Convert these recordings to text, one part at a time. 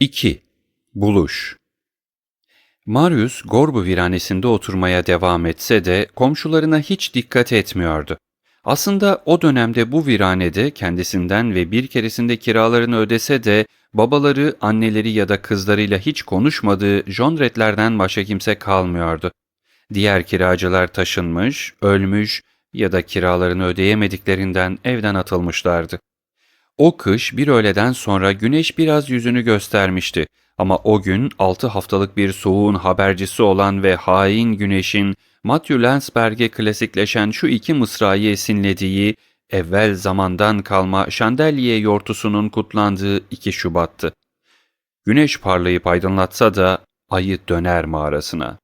2. Buluş Marius, Gorbu viranesinde oturmaya devam etse de komşularına hiç dikkat etmiyordu. Aslında o dönemde bu viranede kendisinden ve bir keresinde kiralarını ödese de babaları, anneleri ya da kızlarıyla hiç konuşmadığı jonretlerden başka kimse kalmıyordu. Diğer kiracılar taşınmış, ölmüş ya da kiralarını ödeyemediklerinden evden atılmışlardı. O kış bir öğleden sonra güneş biraz yüzünü göstermişti ama o gün 6 haftalık bir soğuğun habercisi olan ve hain güneşin Matthew Landsberg'e klasikleşen şu iki mısrayı esinlediği, evvel zamandan kalma şandalye yortusunun kutlandığı 2 Şubat'tı. Güneş parlayıp aydınlatsa da ayı döner mağarasına.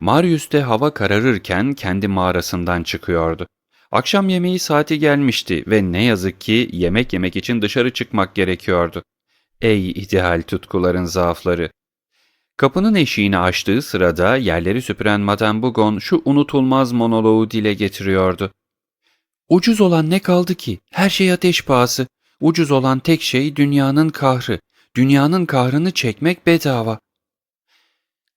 Marius de hava kararırken kendi mağarasından çıkıyordu. Akşam yemeği saati gelmişti ve ne yazık ki yemek yemek için dışarı çıkmak gerekiyordu. Ey ideal tutkuların zaafları! Kapının eşiğini açtığı sırada yerleri süpüren Madame Bougon şu unutulmaz monoloğu dile getiriyordu. Ucuz olan ne kaldı ki? Her şey ateş pahası. Ucuz olan tek şey dünyanın kahrı. Dünyanın kahrını çekmek bedava.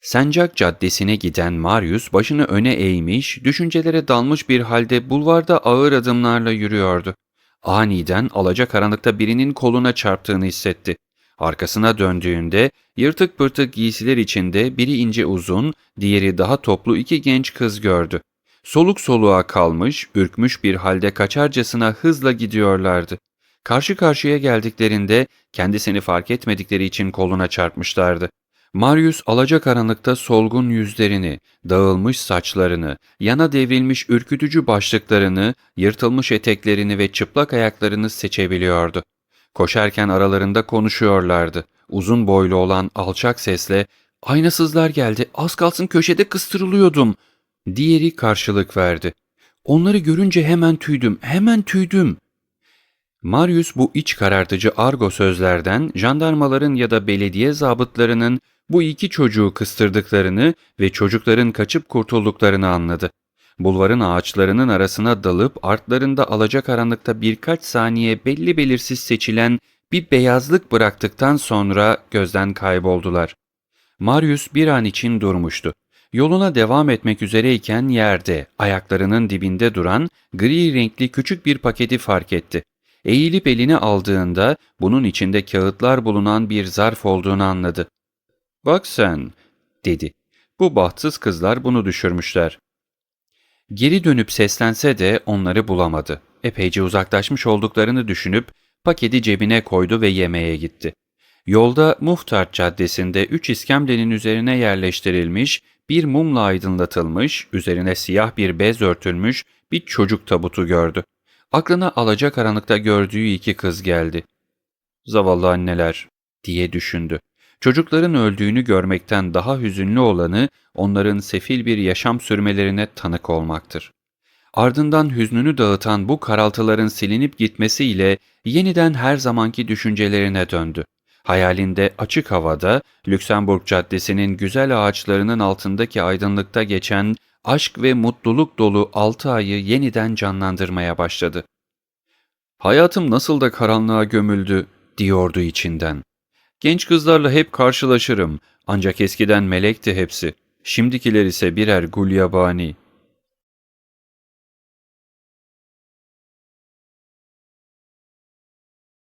Sancak Caddesi'ne giden Marius başını öne eğmiş, düşüncelere dalmış bir halde bulvarda ağır adımlarla yürüyordu. Aniden alacakaranlıkta birinin koluna çarptığını hissetti. Arkasına döndüğünde yırtık pırtık giysiler içinde biri ince uzun, diğeri daha toplu iki genç kız gördü. Soluk soluğa kalmış, ürkmüş bir halde kaçarcasına hızla gidiyorlardı. Karşı karşıya geldiklerinde kendisini fark etmedikleri için koluna çarpmışlardı. Marius alacakaranlıkta solgun yüzlerini, dağılmış saçlarını, yana devrilmiş ürkütücü başlıklarını, yırtılmış eteklerini ve çıplak ayaklarını seçebiliyordu. Koşarken aralarında konuşuyorlardı. Uzun boylu olan alçak sesle ''Aynasızlar geldi, az kalsın köşede kıstırılıyordum.'' Diğeri karşılık verdi. ''Onları görünce hemen tüydüm, hemen tüydüm.'' Marius bu iç karartıcı argo sözlerden jandarmaların ya da belediye zabıtlarının bu iki çocuğu kıstırdıklarını ve çocukların kaçıp kurtulduklarını anladı. Bulvarın ağaçlarının arasına dalıp artlarında alacakaranlıkta birkaç saniye belli belirsiz seçilen bir beyazlık bıraktıktan sonra gözden kayboldular. Marius bir an için durmuştu. Yoluna devam etmek üzereyken yerde, ayaklarının dibinde duran gri renkli küçük bir paketi fark etti. Eğilip elini aldığında bunun içinde kağıtlar bulunan bir zarf olduğunu anladı. ''Bak sen'' dedi. Bu bahtsız kızlar bunu düşürmüşler. Geri dönüp seslense de onları bulamadı. Epeyce uzaklaşmış olduklarını düşünüp paketi cebine koydu ve yemeğe gitti. Yolda Muhtar Caddesi'nde üç iskemlenin üzerine yerleştirilmiş, bir mumla aydınlatılmış, üzerine siyah bir bez örtülmüş bir çocuk tabutu gördü. Aklına alacakaranlıkta gördüğü iki kız geldi. Zavallı anneler diye düşündü. Çocukların öldüğünü görmekten daha hüzünlü olanı onların sefil bir yaşam sürmelerine tanık olmaktır. Ardından hüznünü dağıtan bu karaltıların silinip gitmesiyle yeniden her zamanki düşüncelerine döndü. Hayalinde açık havada Lüksemburg Caddesi'nin güzel ağaçlarının altındaki aydınlıkta geçen aşk ve mutluluk dolu altı ayı yeniden canlandırmaya başladı. Hayatım nasıl da karanlığa gömüldü diyordu içinden. Genç kızlarla hep karşılaşırım ancak eskiden melekti hepsi. Şimdikiler ise birer gulyabani.